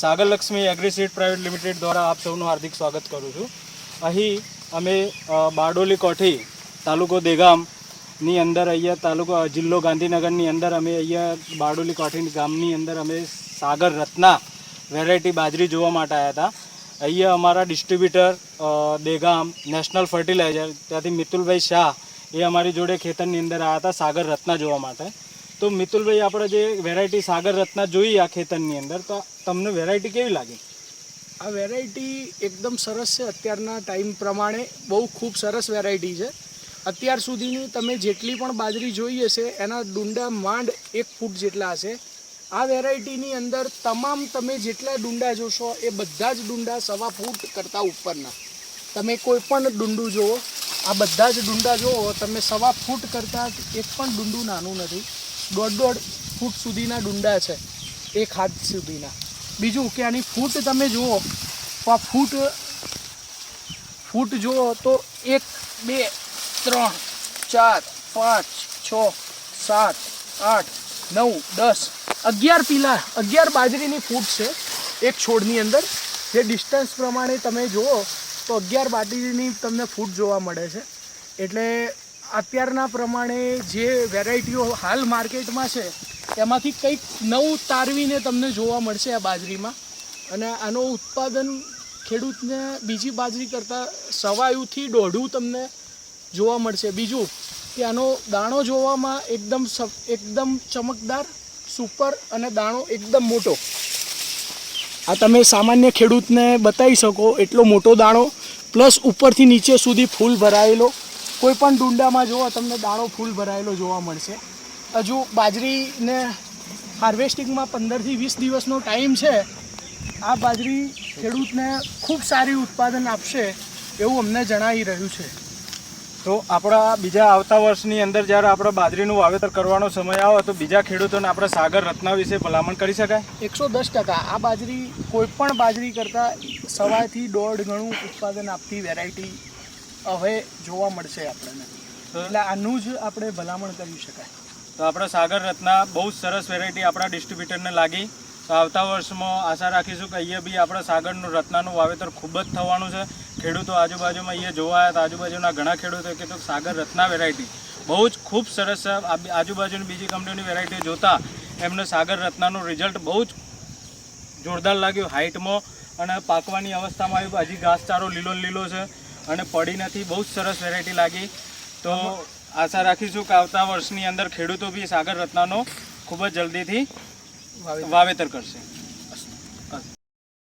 Sagar Lakshmi agriseed private limited દ્વારા આપ સૌનું હાર્દિક સ્વાગત કરું છું. અહીં અમે બારડોલી કોઠી તાલુકો દેગામની અંદર અહીંયા તાલુકો જિલ્લો ગાંધીનગરની અંદર અમે અહીંયા બારડોલી કોઠી ગામની અંદર અમે સાગર રત્ના વેરાયટી બાજરી જોવા માટે આવ્યા હતા. અહીંયા અમારા ડિસ્ટ્રીબ્યુટર દેગામ, નેશનલ ફર્ટિલાઇઝર, ત્યાંથી મિતુલભાઈ શાહ એ અમારી જોડે ખેતરની અંદર આવ્યા હતા, સાગર રત્ના જોવા માટે. તો મિતુલભાઈ, આપણે જે વેરાયટી સાગર રત્ના જોઈ આ ખેતરની અંદર, તો તમને વેરાયટી કેવી લાગી? આ વેરાયટી એકદમ સરસ છે. અત્યારના ટાઈમ પ્રમાણે બહુ ખૂબ સરસ વેરાયટી છે. અત્યાર સુધીની તમે જેટલી પણ બાજરી જોઈ હશે, એના ડુંડા માંડ એક ફૂટ જેટલા હશે. આ વેરાયટીની અંદર તમામ તમે જેટલા ડુંડા જોશો, એ બધા જ ડુંડા સવા ફૂટ કરતાં ઉપરના. તમે કોઈ પણ ડુંડું જુઓ, આ બધા જ ડુંડા જુઓ, તમે સવા ફૂટ કરતાં એક પણ ડુંડું નાનું નથી. દોઢ દોઢ ફૂટ સુધીના ડુંડા છે, એક હાથ સુધીના. બીજું કે આની ફૂટ તમે જુઓ, તો આ ફૂટ ફૂટ જુઓ તો એક, બે, ત્રણ, ચાર, પાંચ, છ, સાત, આઠ, નવ, દસ, અગિયાર પીલા, અગિયાર બાજરીની ફૂટ છે એક છોડની અંદર. જે ડિસ્ટન્સ પ્રમાણે તમે જુઓ, તો અગિયાર બાજરીની તમને ફૂટ જોવા મળે છે. એટલે અત્યારના પ્રમાણે જે વેરાયટીઓ હાલ માર્કેટમાં છે, એમાંથી કંઈક નવું તારવીને તમને જોવા મળશે આ બાજરીમાં. અને આનું ઉત્પાદન ખેડૂતને બીજી બાજરી કરતાં સવાયુથી દોઢું તમને જોવા મળશે. બીજું કે આનો દાણો જોવામાં એકદમ એકદમ ચમકદાર, સુપર અને દાણો એકદમ મોટો. આ તમે સામાન્ય ખેડૂતને બતાવી શકો, એટલો મોટો દાણો, પ્લસ ઉપરથી નીચે સુધી ફૂલ ભરાયેલો. કોઈ પણ ડુંડામાં જુઓ, તમને દાણો ફૂલ ભરાયેલો જોવા મળશે. હજુ બાજરીને હાર્વેસ્ટિંગમાં પંદરથી વીસ દિવસનો ટાઈમ છે. આ બાજરી ખેડૂતને ખૂબ સારી ઉત્પાદન આપશે એવું અમને જણાવી રહ્યું છે. તો આપણા બીજા આવતા વર્ષની અંદર જ્યારે આપણે બાજરીનું વાવેતર કરવાનો સમય આવે, તો બીજા ખેડૂતોને આપણે સાગર રત્ના વિશે ભલામણ કરી શકાય? એકસો દસ ટકા. આ બાજરી કોઈ પણ બાજરી કરતાં સવાથી દોઢ ગણું ઉત્પાદન આપતી વેરાયટી હવે જોવા મળશે આપણને. એટલે આનું જ આપણે ભલામણ કરી શકાય. તો આપણે સાગર રત્ના બહુ જ સરસ વેરાયટી આપણા ડિસ્ટ્રીબ્યુટરને લાગી. તો આવતા વર્ષમાં આશા રાખીશું કે અહીંયા બી આપણા સાગરનું રત્નાનું વાવેતર ખૂબ જ થવાનું છે. ખેડૂતો આજુબાજુમાં અહીંયા જોવા આવ્યા હતા આજુબાજુના ઘણા ખેડૂતો કે તો સાગર રત્ના વેરાયટી બહુ જ ખૂબ સરસ આજુબાજુની બીજી કંપનીઓની વેરાયટી જોતા એમને સાગર રત્નાનું રિઝલ્ટ બહુ જ જોરદાર લાગ્યું. હાઇટમાં અને પાકવાની અવસ્થામાં આવ્યું. હજી ઘાસચારો લીલો લીલો છે. અને પડી નથી, બહુ જ સરસ વેરાયટી લાગી. તો આશા રાખીશું કે આવતા વર્ષની અંદર ખેડૂતો બી સાગર રત્નાનો ખૂબ જ જલ્દીથી વાવેતર કરશે.